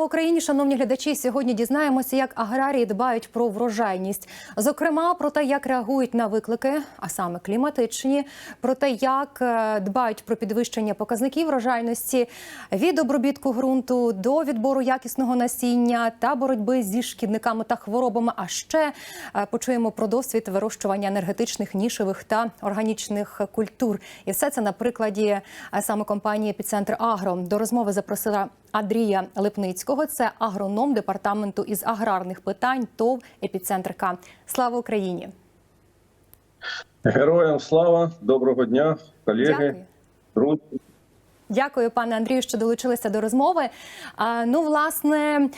Слава Україні, шановні глядачі. Сьогодні дізнаємося, як аграрії дбають про врожайність. Зокрема, про те, як реагують на виклики, а саме кліматичні, про те, як е, дбають про підвищення показників врожайності від обробітку ґрунту до відбору якісного насіння та боротьби зі шкідниками та хворобами. А ще е, почуємо про досвід вирощування енергетичних нішевих та органічних культур. І все це на прикладі е, саме компанії «Епіцентр Агро. До розмови запросила Андрія Липницького. Це агроном департаменту із аграрних питань ТОВ «Епіцентрка». Слава Україні! Героям слава, доброго дня, колеги, Дякую. друзі. Дякую, пане Андрію, що долучилися до розмови. Ну, власне,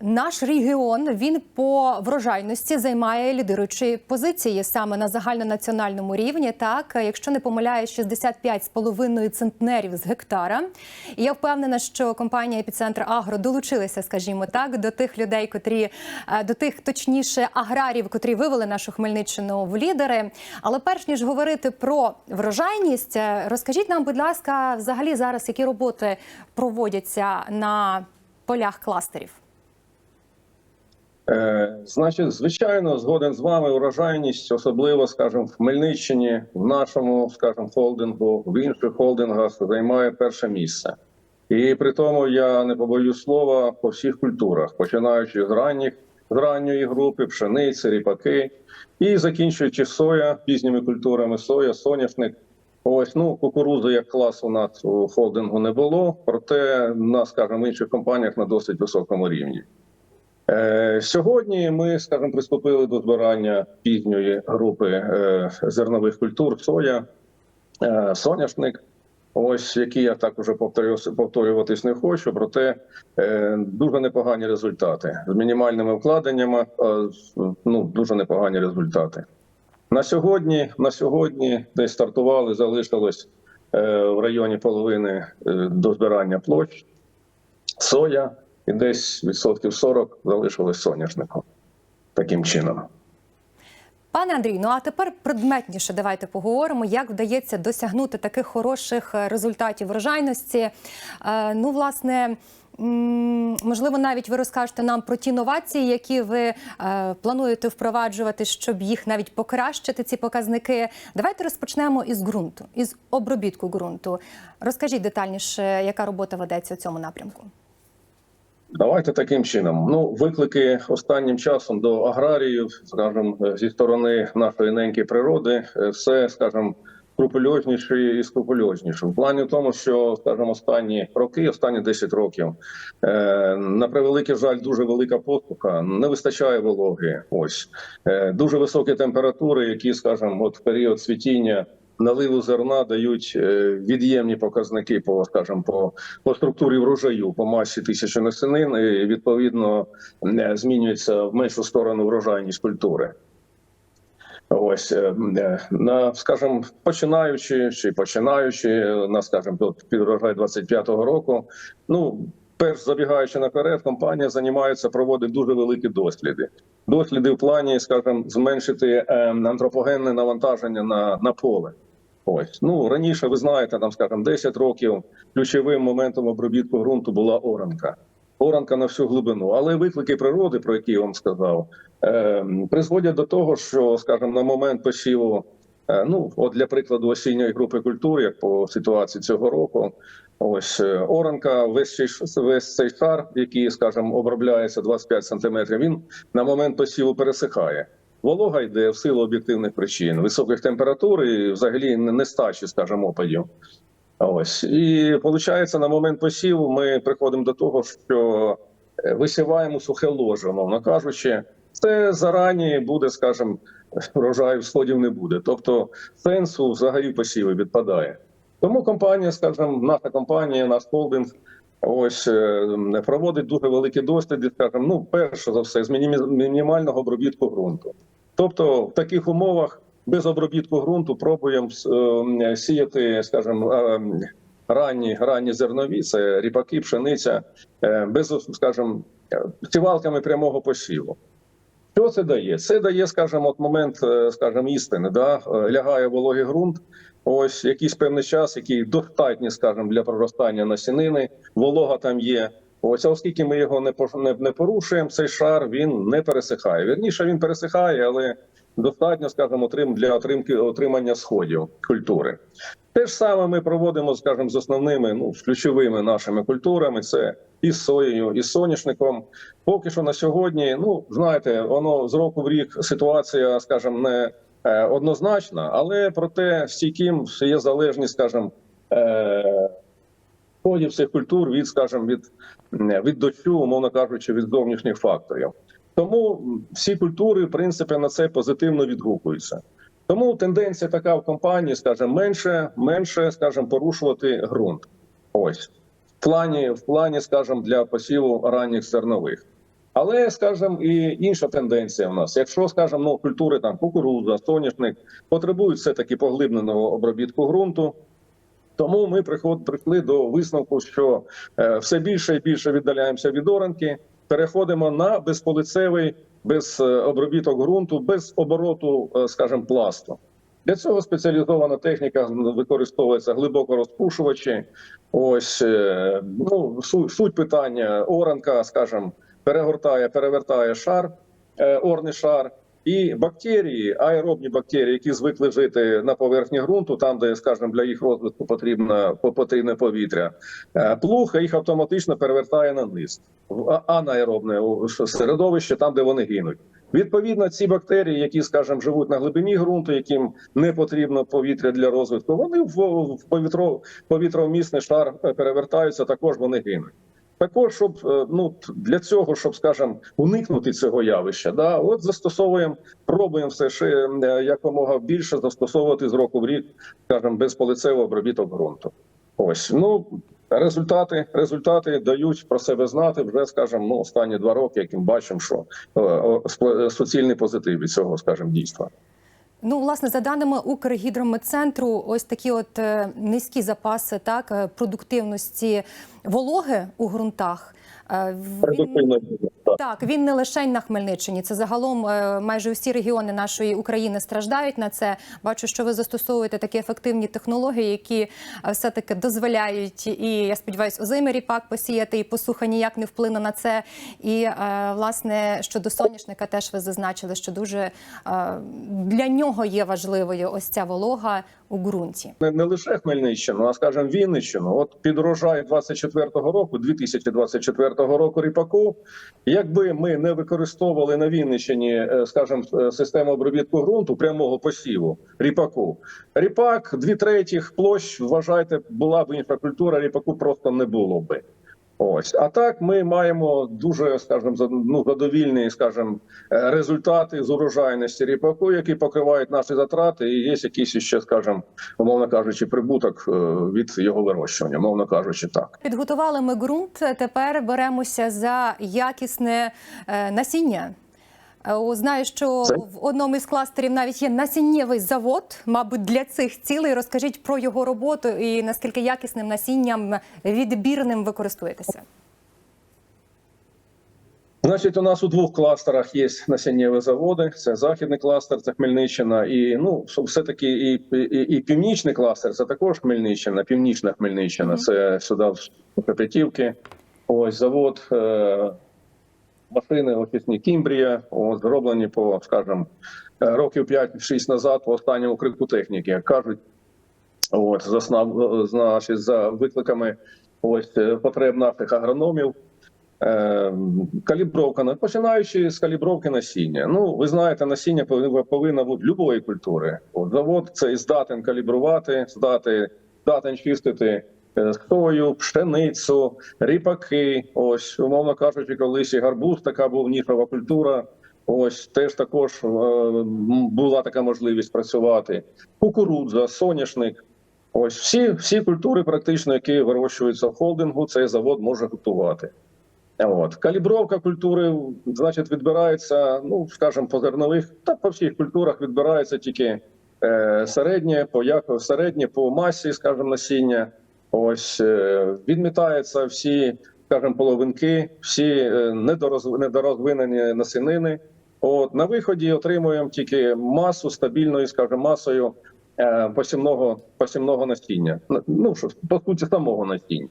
наш регіон він по врожайності займає лідируючі позиції саме на загальнонаціональному рівні. Так, якщо не помиляю, 65,5 центнерів з гектара. І я впевнена, що компанія «Епіцентр Агро долучилася, скажімо так, до тих людей, котрі е, до тих, точніше, аграрів, котрі вивели нашу Хмельниччину в лідери. Але перш ніж говорити про врожайність, е, розкажіть нам, будь ласка, взагалі зараз які роботи проводяться на полях кластерів? Е, значить, звичайно, згоден з вами урожайність, особливо, скажімо, в Хмельниччині, в нашому, скажімо, холдингу, в інших холдингах займає перше місце. І при тому я не побою слова по всіх культурах, починаючи з ранніх, з ранньої групи, пшениці, ріпаки, і закінчуючи соя, пізніми культурами соя, соняшник. Ось ну кукурудзи як клас у нас у холдингу не було, проте на скажімо, інших компаніях на досить високому рівні. Е, Сьогодні ми, скажімо, приступили до збирання пізньої групи е, зернових культур соя, е, соняшник. Ось які я так уже повторюватись не хочу, проте е, дуже непогані результати з мінімальними вкладеннями. е, ну дуже непогані результати. На сьогодні, на сьогодні десь стартували, залишилось е, в районі половини е, до збирання площ соя, і десь відсотків 40 залишилось соняшником. Таким чином. Пане Андрій, ну а тепер предметніше давайте поговоримо, як вдається досягнути таких хороших е, результатів врожайності. Е, ну, власне. Можливо, навіть ви розкажете нам про ті новації, які ви е, плануєте впроваджувати, щоб їх навіть покращити, ці показники. Давайте розпочнемо із ґрунту, із обробітку ґрунту. Розкажіть детальніше, яка робота ведеться у цьому напрямку. Давайте таким чином. Ну, виклики останнім часом до аграріїв, скажімо, зі сторони нашої неньки природи, е, все, скажімо, скрупульозніше і скрупульозніше. В плані тому, що, скажімо, останні роки, останні 10 років, е, на превеликий жаль, дуже велика посуха, не вистачає вологи. Ось е, дуже високі температури, які, скажімо, от в період цвітіння. Наливу зерна дають е, від'ємні показники по, скажімо, по по структурі врожаю по масі тисячі насінин, і відповідно е, змінюється в меншу сторону врожайність культури. Ось е, на скажімо, починаючи чи починаючи на скажімо, тут під врожай 25-го року. Ну перш забігаючи наперед, компанія займається проводить дуже великі досліди. Досліди в плані, скажімо, зменшити е, антропогенне навантаження на, на поле. Ось ну раніше ви знаєте, там скажімо, 10 років ключовим моментом обробітку ґрунту була оранка. Оранка на всю глибину, але виклики природи, про які я вам сказав, е, призводять до того, що, скажімо, на момент посіву, е, ну от для прикладу осінньої групи культур, як по ситуації цього року, ось е, оранка, весь цей, весь цей шар, який, скажімо, обробляється 25 сантиметрів, він на момент посіву пересихає. Волога йде в силу об'єктивних причин, високих температур і взагалі нестачі, скажімо, опадів. Ось і виходить, на момент посіву ми приходимо до того, що е, висіваємо сухе ложе, мовно кажучи, це зарані буде, скажімо, врожаю сходів не буде. Тобто сенсу взагалі посіву відпадає. Тому компанія, скажімо, наша компанія, наш холдинг, ось е, проводить дуже великі досліди, скажімо, ну, перше за все, з мінімального обробітку ґрунту. Тобто, в таких умовах без обробітку ґрунту пробуємо е, сіяти, скажімо, е, ранні, ранні зернові, це ріпаки, пшениця, без, скажімо, сівалками прямого посіву. Що це дає? Це дає, скажімо, от момент, е, скажімо, істини, да? е, лягає вологий ґрунт, ось якийсь певний час, який достатній, скажімо, для проростання насінини, волога там є. Ось, а оскільки ми його не порушуємо, цей шар він не пересихає. Вірніше він пересихає, але достатньо, скажімо, для отримки отримання сходів культури. Те ж саме ми проводимо, скажімо, з основними ну з ключовими нашими культурами. Це і соєю, і соняшником. Поки що на сьогодні, ну знаєте, воно з року в рік ситуація, скажімо, не е, однозначна, але проте стійким є залежність, скажімо, е, сходів цих культур від, скажімо, від, м, від дощу, умовно кажучи, від зовнішніх факторів. Тому всі культури, в принципі, на це позитивно відгукуються. Тому тенденція така в компанії, скажімо, менше, менше, скажімо, порушувати ґрунт. Ось плані, в плані, скажімо, для посіву ранніх зернових. Але, скажімо, і інша тенденція в нас. Якщо, скажімо, ну, культури там кукурудза, соняшник потребують все таки поглибленого обробітку ґрунту. Тому ми приход, прийшли до висновку, що е, все більше і більше віддаляємося від оранки, переходимо на безполицевий, без е, обробіток ґрунту, без обороту, е, скажімо, пласту. Для цього спеціалізована техніка використовується глибоко розпушувачі. Ось е, ну суть, питання: оранка, скажімо, перегортає, перевертає шар, е, орний шар. І бактерії, аеробні бактерії, які звикли жити на поверхні ґрунту, там, де, скажімо, для їх розвитку потрібно потрібне повітря, е, плуг їх автоматично перевертає на низ в анаеробне середовище, там, де вони гинуть. Відповідно, ці бактерії, які, скажімо, живуть на глибині ґрунту, яким не потрібно повітря для розвитку, вони в, повітро, повітровмісний шар е, перевертаються, також вони гинуть. Також, щоб е, ну для цього, щоб скажімо, уникнути цього явища, да, от застосовуємо, пробуємо все ще е, якомога більше застосовувати з року в рік, скажімо, безполицевий обробіток ґрунту. Ось ну результати, результати дають про себе знати вже, скажімо, ну останні два роки, яким бачимо, що е, суцільний позитив від цього, скажімо, дійства. Ну, власне, за даними Укргідрометцентру, ось такі от е, низькі запаси так е, продуктивності вологи у ґрунтах. Е, він- так. Він не лише на Хмельниччині. Це загалом е, майже усі регіони нашої України страждають на це. Бачу, що ви застосовуєте такі ефективні технології, які е, все-таки дозволяють, і я сподіваюся, озимий ріпак посіяти, і посуха ніяк не вплине на це. І власне щодо соняшника, теж ви зазначили, що дуже для нього є важливою ось ця волога у ґрунті. не, не лише Хмельниччину, а скажімо, Вінниччину. От під урожай 24-го року, 2024 року ріпаку, якби ми не використовували на Вінниччині, скажем, е, систему обробітку ґрунту прямого посіву ріпаку, ріпак дві третіх площ, вважайте, була б інфракультура, ріпаку просто не було би. Ось а так ми маємо дуже, скажімо, ну, задовільні, скажімо, е, результати з урожайності ріпаку, які покривають наші затрати, і є якийсь ще, скажімо, умовно кажучи, прибуток е, від його вирощування, мовно кажучи, так. Підготували ми ґрунт. Тепер беремося за якісне е, насіння. Е, Знаю, що в одному із кластерів навіть є насіннєвий завод. Мабуть, для цих цілей розкажіть про його роботу і наскільки якісним насінням відбірним ви користуєтеся. Значить, у нас у двох кластерах є насіннєві заводи. Це західний кластер, це Хмельниччина, і ну все таки і, і, і північний кластер це також Хмельниччина, північна Хмельниччина. Це сюди в Капятівки. Ось завод е, машини офісні Кімбрія, зроблені по, скажімо, е, років 5-6 назад по останньому крику техніки, як кажуть. От заснав значить, за викликами ось е, потреб наших агрономів. Е, Калібровка на- починаючи з калібровки насіння. Ну ви знаєте, насіння повинно бути любої культури. От завод цей здатен калібрувати, здати здатен чистити е, пшеницю, ріпаки. Ось умовно кажучи, колись і гарбуз така був нішова культура. Ось теж також е, була така можливість працювати. Кукурудза, соняшник. Ось всі, всі культури, практично, які вирощуються в холдингу, цей завод може готувати. От калібровка культури, значить, відбирається, ну скажімо, по зернових та по всіх культурах відбирається тільки е, середнє, по як середнє по масі, скажімо, насіння. Ось е, відмітаються всі, скажімо, половинки, всі е, недорозв... недорозвинені насінини. От на виході отримуємо тільки масу стабільною, скажімо, масою е, посівного посівного насіння. Ну що по суті самого насіння.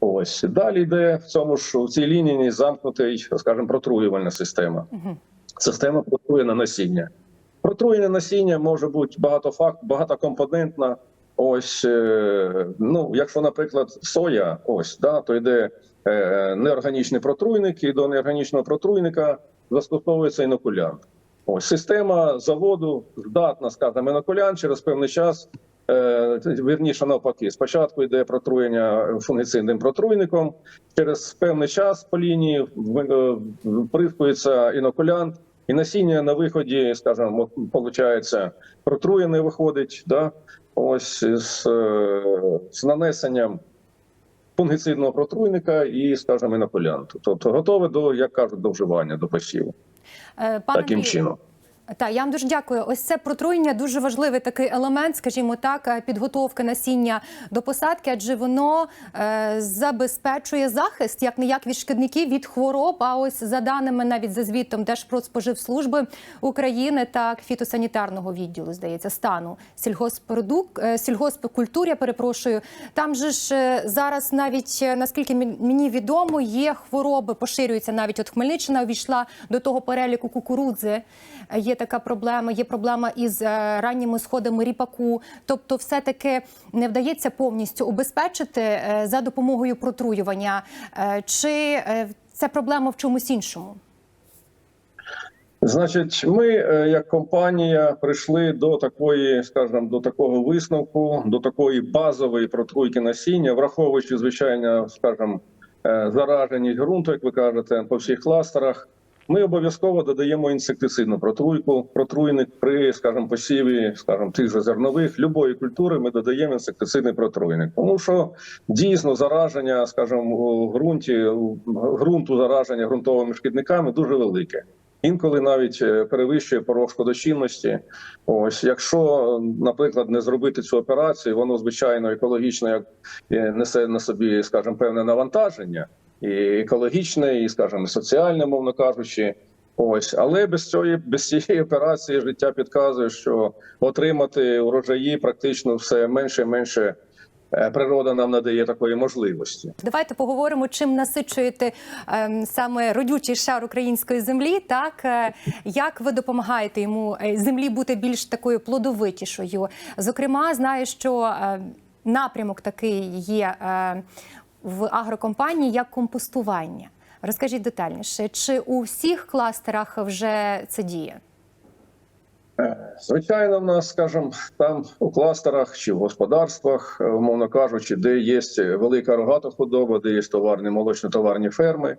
Ось далі йде в цьому ж в цій лінії замкнутий, скажімо, протруювальна система. Мгм. Система протруєння насіння. Протруєння насіння може бути багатофакт, багатокомпонентна. Ось е, ну, якщо, наприклад, соя, ось да, то йде е, неорганічний протруйник, і до неорганічного протруйника застосовується інокулянт. Ось система заводу здатна, скажімо, інокулянт через певний час. е, Вірніше навпаки, спочатку йде протруєння фунгіцидним протруйником. Через певний час по лінії вприскується інокулянт, і насіння на виході, скажімо, виходить, протруєне виходить, да? Ось з, е, з нанесенням фунгіцидного протруйника і, скажімо, інокулянту. Тобто готове до, як кажуть, до вживання, до посіву. Е, Пане Таким чином. Так, я вам дуже дякую. Ось це протруєння дуже важливий такий елемент, скажімо так, е, підготовки насіння до посадки, адже воно е, забезпечує захист як не як від шкідників від хвороб. А ось за даними навіть за звітом Держпродспоживслужби України так фітосанітарного відділу, здається, стану сільгоспродук е, сільгоспкультур, я перепрошую. Там же ж е, зараз навіть е, наскільки мені відомо, є хвороби, поширюються навіть от Хмельниччина увійшла до того переліку кукурудзи. Є така проблема, є проблема із е, ранніми сходами ріпаку. Тобто, все-таки не вдається повністю убезпечити е, за допомогою протруювання. Е, Чи це проблема в чомусь іншому? Значить, ми як компанія прийшли до такої, скажімо, до такого висновку, до такої базової протруйки насіння, враховуючи звичайно, скажімо, зараженість ґрунту, як ви кажете, по всіх кластерах. Ми обов'язково додаємо інсектицидну протруйку, протруйник при, скажімо, посіві, скажімо, тих же зернових, любої культури. Ми додаємо інсектицидний протруйник, тому що дійсно зараження, скажімо, у ґрунті ґрунту зараження ґрунтовими шкідниками дуже велике. Інколи навіть е, перевищує порог шкодочинності. Ось, якщо, наприклад, не зробити цю операцію, воно звичайно екологічно як е, несе на собі, скажімо, певне навантаження, і екологічне, і скажімо, соціальне, мовно кажучи. Ось, але без цієї без цієї операції життя підказує, що отримати урожаї практично все менше і менше. е, Природа нам надає такої можливості. Давайте поговоримо, чим насичуєте ем, саме родючий шар української землі. Так Е, як ви допомагаєте йому е, землі бути більш такою плодовитішою? Зокрема, знаю, що е, напрямок такий є е, в агрокомпанії як компостування. Розкажіть детальніше, чи у всіх кластерах вже це діє? Звичайно, в нас, скажімо, там у кластерах чи в господарствах, е, умовно кажучи, де є велика рогата худоба, де є товарні молочно-товарні ферми.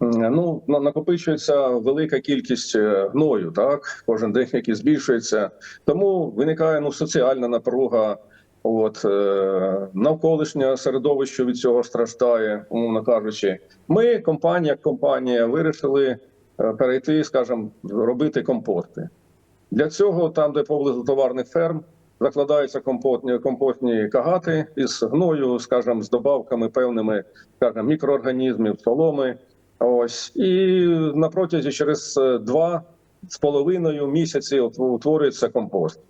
Ну, на- накопичується велика кількість е, гною, так кожен день, який збільшується. Тому виникає ну соціальна напруга. От е, навколишнє середовище від цього страждає, умовно кажучи. Ми, компанія, компанія, вирішили е, перейти, скажімо, робити компости. Для цього, там, де поблизу товарних ферм, закладаються компостні, компостні кагати із гною, скажімо, з добавками певними, скажімо, мікроорганізмів, соломи. Ось і на протязі через е, два з половиною місяці утворюється компост.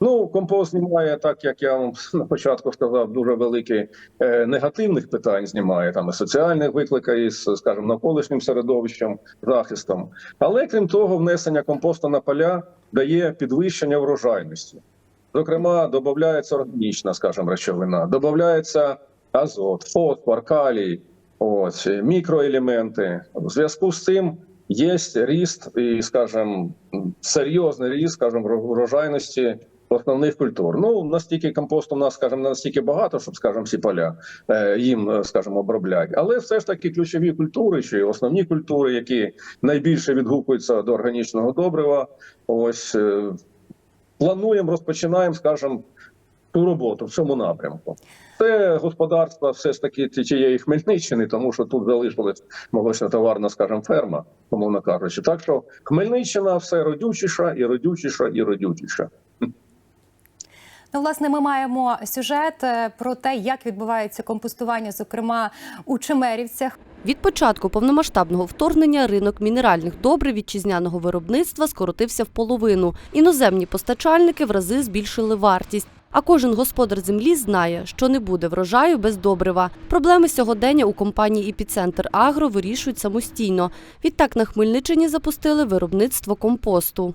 Ну, компост знімає, так як я вам на початку сказав, дуже великий е, негативних питань знімає там і соціальних викликів із, скажімо, навколишнім середовищем, захистом. Але крім того, внесення компосту на поля дає підвищення врожайності. Зокрема, додається органічна, скажімо, речовина, додається азот, фосфор, калій, ось мікроелементи. В зв'язку з цим є ріст і, скажімо, серйозний ріст, скажімо, врожайності основних культур. Ну настільки компосту у нас, скажімо, не настільки багато, щоб, скажімо, всі поля е, їм, е, скажімо, обробляти. Але все ж таки ключові культури чи основні культури, які найбільше відгукуються до органічного добрива, ось е, плануємо, розпочинаємо, скажімо, ту роботу в цьому напрямку. Це господарство все ж таки тієї Хмельниччини, тому що тут залишилась молочно-товарна, скажімо, ферма, умовно кажучи. Так що Хмельниччина все родючіша і родючіша і родючіша. Ну, власне, ми маємо сюжет е, про те, як відбувається компостування, зокрема у Чемерівцях. Від початку повномасштабного вторгнення ринок мінеральних добрив вітчизняного виробництва скоротився в половину. Іноземні постачальники в рази збільшили вартість. А кожен господар землі знає, що не буде врожаю без добрива. Проблеми сьогодення у компанії «Епіцентр Агро» вирішують самостійно. Відтак на Хмельниччині запустили виробництво компосту.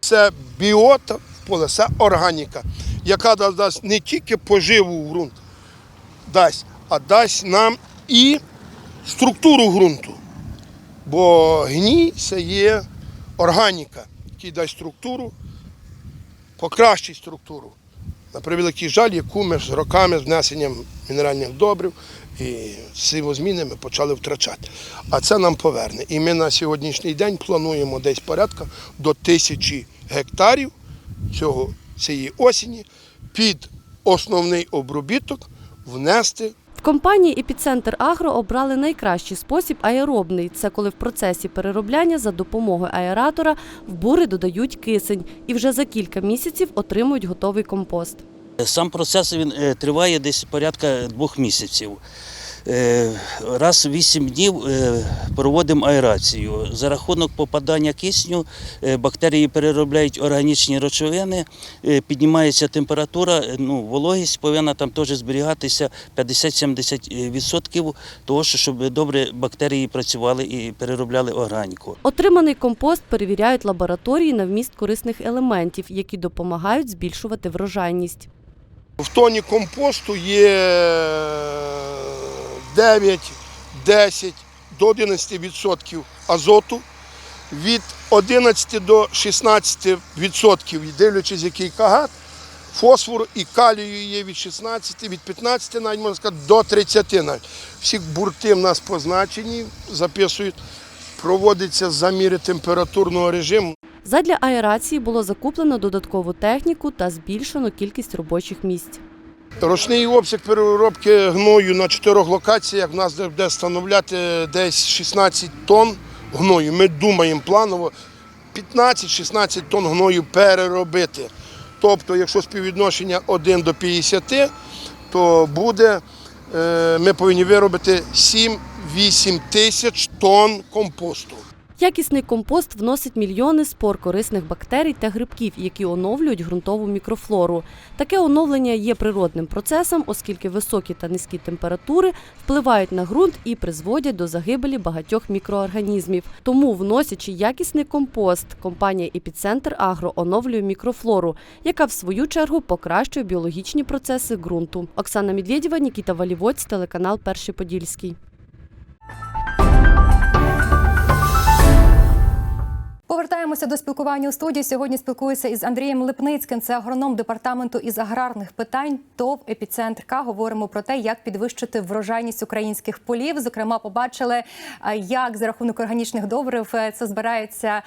Це біота поле, це органіка, яка дасть не тільки поживу в ґрунт, дасть, а дасть нам і структуру ґрунту. Бо гній це є органіка, який дасть структуру, покращить структуру. На превеликий жаль, яку ми з роками з внесенням мінеральних добрив і сивозміни ми почали втрачати. А це нам поверне. І ми на сьогоднішній день плануємо десь порядка до тисячі гектарів цього, цієї осені під основний обробіток внести В компанії «Епіцентр Агро» обрали найкращий спосіб аеробний. Це коли в процесі переробляння за допомогою аератора в бури додають кисень і вже за кілька місяців отримують готовий компост. Сам процес він е, триває десь порядка двох місяців. Е, Раз в вісім днів е, проводимо аерацію. За рахунок попадання кисню е, бактерії переробляють органічні речовини, піднімається температура, ну, вологість повинна там теж зберігатися 50-70% того, щоб добре бактерії працювали і переробляли органіку. Отриманий компост перевіряють лабораторії на вміст корисних елементів, які допомагають збільшувати врожайність. В тоні компосту є 9, 10 до 11% азоту, від 11 до 16%, дивлячись, який кагат, фосфору і калію є від 16, від 15, навіть можна сказати, до 30 навіть. Всі бурти в нас позначені, записують, проводиться заміри температурного режиму. Задля аерації було закуплено додаткову техніку та збільшено кількість робочих місць. Ручний обсяг переробки гною на чотирьох локаціях в нас буде становляти десь 16 тонн гною. Ми думаємо планово 15-16 тонн гною переробити. Тобто, якщо співвідношення 1 до 50, то буде, е, ми повинні виробити 7-8 тисяч тонн компосту. Якісний компост вносить мільйони спор корисних бактерій та грибків, які оновлюють ґрунтову мікрофлору. Таке оновлення є природним процесом, оскільки високі та низькі температури впливають на ґрунт і призводять до загибелі багатьох мікроорганізмів. Тому, вносячи якісний компост, компанія «Епіцентр Агро» оновлює мікрофлору, яка в свою чергу покращує біологічні процеси ґрунту. Оксана Медведєва, Нікіта Валівоць, телеканал Перший Подільський. Повертаємося до спілкування у студії. Сьогодні спілкуюся із Андрієм Липницьким. Це агроном департаменту із аграрних питань. ТОВ «Епіцентр К». Говоримо про те, як підвищити врожайність українських полів. Зокрема, побачили, як за рахунок органічних добрив е, це збирається,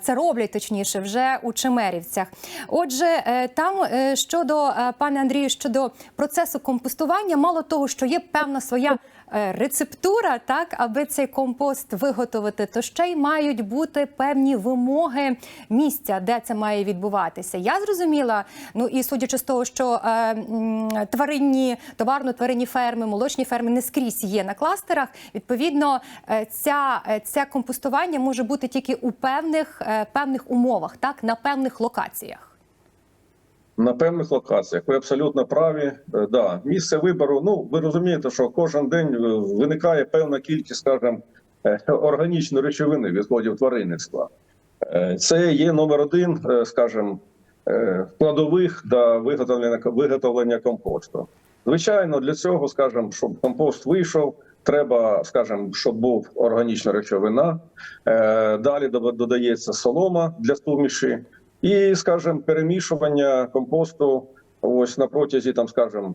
це роблять точніше вже у Чемерівцях. Отже, е, там е, щодо пане Андрію, щодо процесу компостування, мало того, що є певна своя рецептура, так аби цей компост виготовити, то ще й мають бути певні вимоги місця, де це має відбуватися. Я зрозуміла. Ну і судячи з того, що е, тваринні товарно-тваринні ферми, молочні ферми не скрізь є на кластерах. Відповідно, е, ця, е, ця компостування може бути тільки у певних, е, певних умовах, так на певних локаціях. На певних локаціях ви абсолютно праві. Е, Да, місце вибору. Ну ви розумієте, що кожен день е, виникає певна кількість, скажімо, е, органічної речовини відходів тваринництва. Це є номер один, скажімо, складових до виготовлення виготовлення компосту. Звичайно, для цього, скажімо, щоб компост вийшов, треба, скажімо, щоб був органічна речовина. Далі додається солома для суміші. І, скажімо, перемішування компосту ось на протязі, там, скажімо,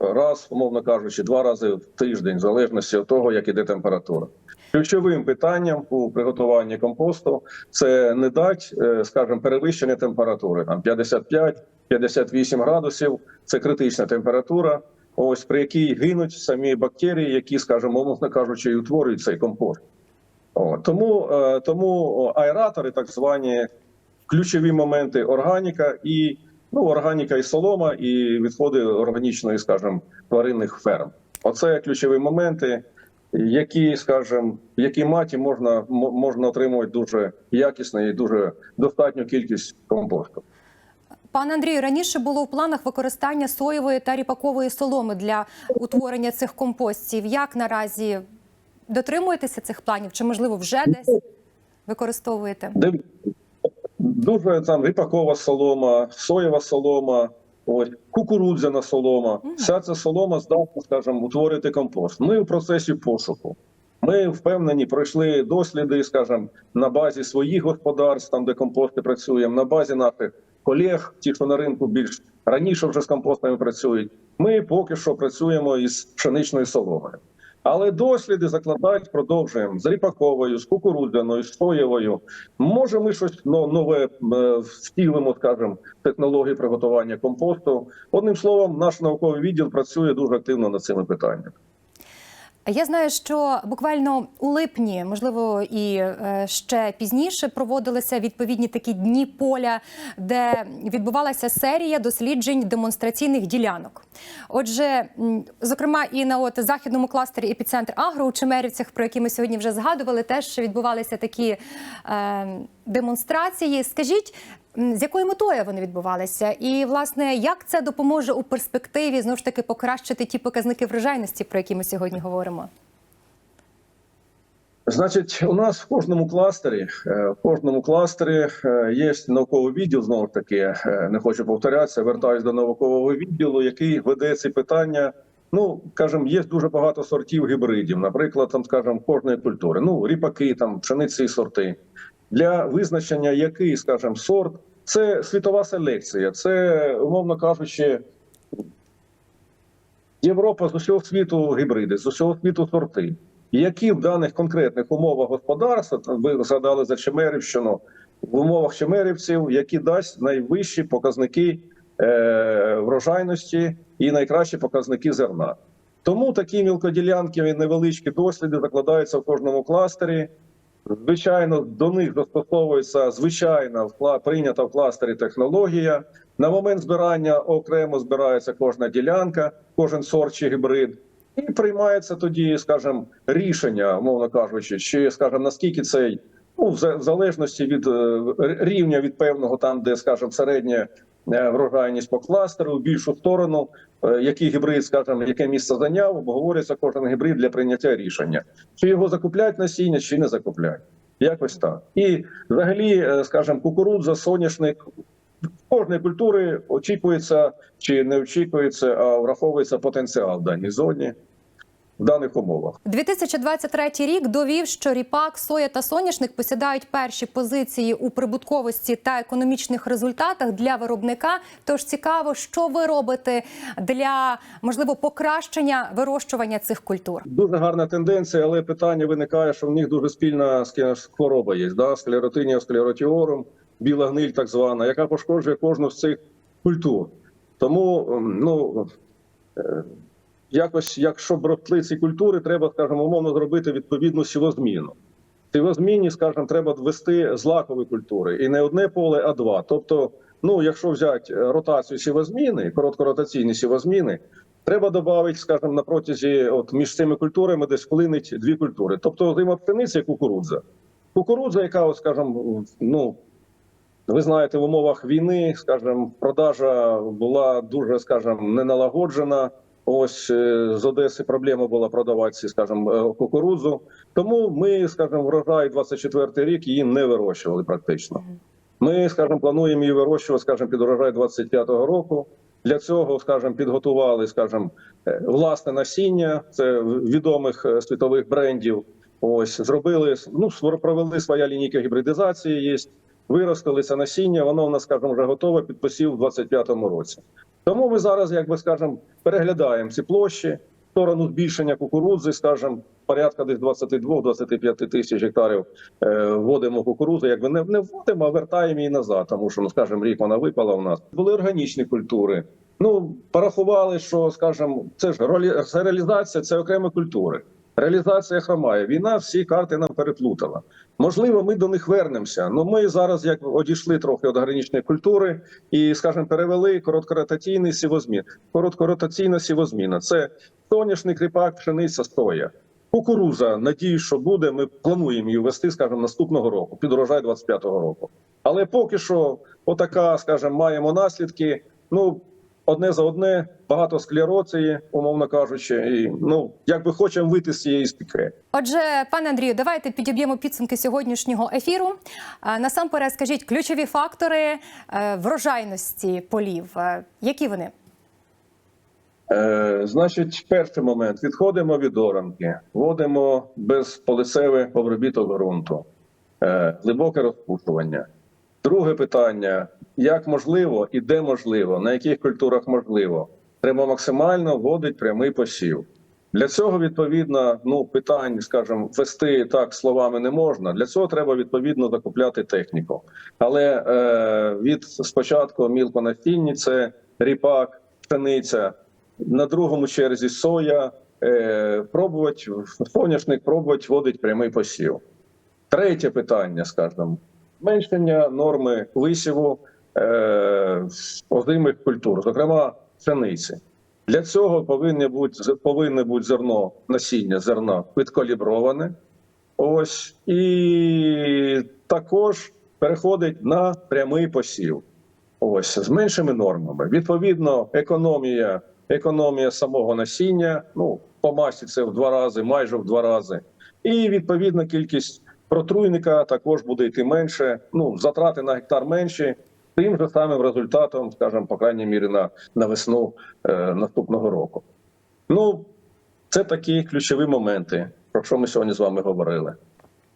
раз, умовно кажучи, два рази в тиждень, в залежності від того, як іде температура. Ключовим питанням у приготуванні компосту це не дати, е, скажімо, перевищення температури. Там 55-58 градусів це критична температура, ось при якій гинуть самі бактерії, які, скажімо, умовно кажучи, утворюють цей компост. Тому, е, тому аератори, так звані, ключові моменти органіка і ну, органіка і солома, і відходи органічної, скажімо, тваринних ферм. Оце ключові моменти, які, скажімо, в якій маті можна, можна отримувати дуже якісну і дуже достатню кількість компосту. Пане Андрію, раніше було в планах використання соєвої та ріпакової соломи для утворення цих компостів. Як наразі дотримуєтеся цих планів? Чи можливо вже десь використовуєте? Дуже там ріпакова солома, соєва солома, ось кукурудзяна солома. Вся ця солома здатна, скажімо, утворити компост. Ми в процесі пошуку. Ми впевнені, пройшли досліди, скажімо, на базі своїх господарств, там де компости працюємо, на базі наших колег, ті, що на ринку більш раніше вже з компостами працюють. Ми поки що працюємо із пшеничною соломою. Але досліди закладають, продовжуємо з ріпаковою, з кукурудзяною, з соєвою. Може, ми щось но- нове е, втілимо, скажімо, технології приготування компосту. Одним словом, наш науковий відділ працює дуже активно над цими питаннями. Я знаю, що буквально у липні, можливо, і е, ще пізніше проводилися відповідні такі дні поля, де відбувалася серія досліджень демонстраційних ділянок. Отже, зокрема, і на от західному кластері епіцентр Агро у Чемерівцях, про які ми сьогодні вже згадували, теж відбувалися такі е, демонстрації. Скажіть, з якою метою вони відбувалися, і власне як це допоможе у перспективі знову ж таки покращити ті показники врожайності, про які ми сьогодні говоримо? Значить, у нас в кожному кластері, е, в кожному кластері е, є науковий відділ. Знову ж таки, е, не хочу повторятися. Вертаюсь до наукового відділу, який веде ці питання. Ну, скажімо, є дуже багато сортів гібридів. Наприклад, там, скажімо, кожної культури. Ну, ріпаки, там пшениці сорти. Для визначення, який, скажімо, сорт, це світова селекція. Це, умовно кажучи, Європа з усього світу гібриди, з усього світу сорти. Які в даних конкретних умовах господарства, ви згадали за Чемерівщину, в умовах Чемерівців, які дасть найвищі показники е, врожайності і найкращі показники зерна. Тому такі мілкоділянки і невеличкі досліди закладаються в кожному кластері. Звичайно, до них застосовується звичайна вкла- прийнята в кластері технологія. На момент збирання окремо збирається кожна ділянка, кожен сорт чи гібрид, і приймається тоді, скажімо, рішення, мовно кажучи, чи скажімо, наскільки цей ну в залежності від е, рівня від певного, там де скажімо, середня е, врожайність по кластеру, в більшу сторону, е, який гібрид, скажімо, яке місце зайняв, обговорюється кожен гібрид для прийняття рішення, чи його закуплять насіння, чи не закуплять. Якось так. І взагалі, е, скажімо, кукурудза, соняшник кожної культури очікується чи не очікується, а враховується потенціал в даній зоні в даних умовах. 2023 рік довів, що ріпак, соя та соняшник посідають перші позиції у прибутковості та економічних результатах для виробника. Тож цікаво, що ви робите для можливо покращення вирощування цих культур. Дуже гарна тенденція, але питання виникає, що в них дуже спільна хвороба є, да? склеротинія склеротіорум, біла гниль, так звана, яка пошкоджує кожну з цих культур. Тому ем, ну е, якось, якщо б ростли ці культури, треба, скажімо, умовно зробити відповідну сівозміну. Сівозміні, скажімо, треба ввести злакові культури і не одне поле, а два. Тобто, ну якщо взяти е, ротацію сівозміни, короткоротаційні сівозміни, треба додати, скажімо, на протязі от між цими культурами десь вклинить дві культури. Тобто зима пшениця і кукурудза. Кукурудза, яка, от, скажімо, ну ви знаєте, в умовах війни, скажімо, продажа була дуже, скажімо, неналагоджена. Ось е, з Одеси проблема була продавати, скажімо, е, кукурудзу. Тому ми, скажімо, врожай 24 рік її не вирощували практично. Ми, скажімо, плануємо її вирощувати, скажімо, під урожай 25-го року. Для цього, скажімо, підготували, скажімо, е, власне насіння це відомих світових брендів. Ось зробили ну провели своя лінійка гібридизації. Є виростили це насіння. Воно у нас, скажімо, вже готове під посів у 25-му році. Тому ми зараз, як би скажемо, переглядаємо ці площі в сторону збільшення кукурудзи, скажімо, порядка десь 22-25 тисяч гектарів е, вводимо кукурудзу. Якби не, не вводимо, а вертаємо її назад, тому що ну скажімо, рік вона випала у нас. Були органічні культури. Ну порахували, що скажімо, це ж реалізація, це окремі культури. Реалізація хромає. Війна всі карти нам переплутала. Можливо, ми до них вернемося. Ну ми зараз як одійшли трохи від органічної культури і, скажімо, перевели короткоротаційний сівозмін. Короткоротаційна сівозміна це соняшник, ріпак, пшениця, соя. Кукуруза, надію, що буде. Ми плануємо її ввести, скажімо, наступного року, під урожай 25-го року. Але поки що, отака, скажімо, маємо наслідки. Ну, одне за одне, багато склероції, умовно кажучи, і ну якби хочемо вийти з цієї спіки. Отже, пане Андрію, давайте підіб'ємо підсумки сьогоднішнього ефіру. Насамперед, скажіть ключові фактори е, врожайності полів. Е, Які вони? Е, значить, перший момент відходимо від оранки, вводимо безполицевий обробіток ґрунту, е, глибоке розпушування. Друге питання: як можливо і де можливо, на яких культурах можливо, треба максимально вводити прямий посів. Для цього відповідно ну питань, скажімо, вести так словами не можна. Для цього треба відповідно закупляти техніку. Але е, від спочатку мілконастінні це ріпак, пшениця, на другому черзі соя, е, пробувати соняшник, пробувати вводити прямий посів. Третє питання, скажімо, зменшення норми висіву е, озимих культур, зокрема пшениці. Для цього повинні бути повинне бути зерно насіння зерна відкаліброване. Ось і також переходить на прямий посів. Ось з меншими нормами. Відповідно, економія, економія самого насіння. Ну по масі це в два рази, майже в два рази. І відповідно кількість протруйника також буде йти менше. Ну затрати на гектар менші. Тим же самим результатом, скажімо, по крайній мірі на, на весну е, наступного року. Ну, це такі ключові моменти, про що ми сьогодні з вами говорили.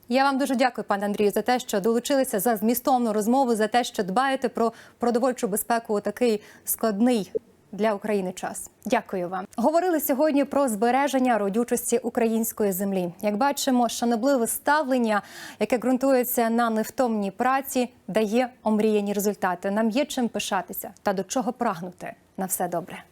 Я вам дуже дякую, пане Андрію, за те, що долучилися за змістовну розмову, за те, що дбаєте про продовольчу безпеку у такий складний для України час. Дякую вам. Говорили сьогодні про збереження родючості української землі. Як бачимо, шанобливе ставлення, яке ґрунтується на невтомній праці, дає омріяні результати. Нам є чим пишатися та до чого прагнути. На все добре.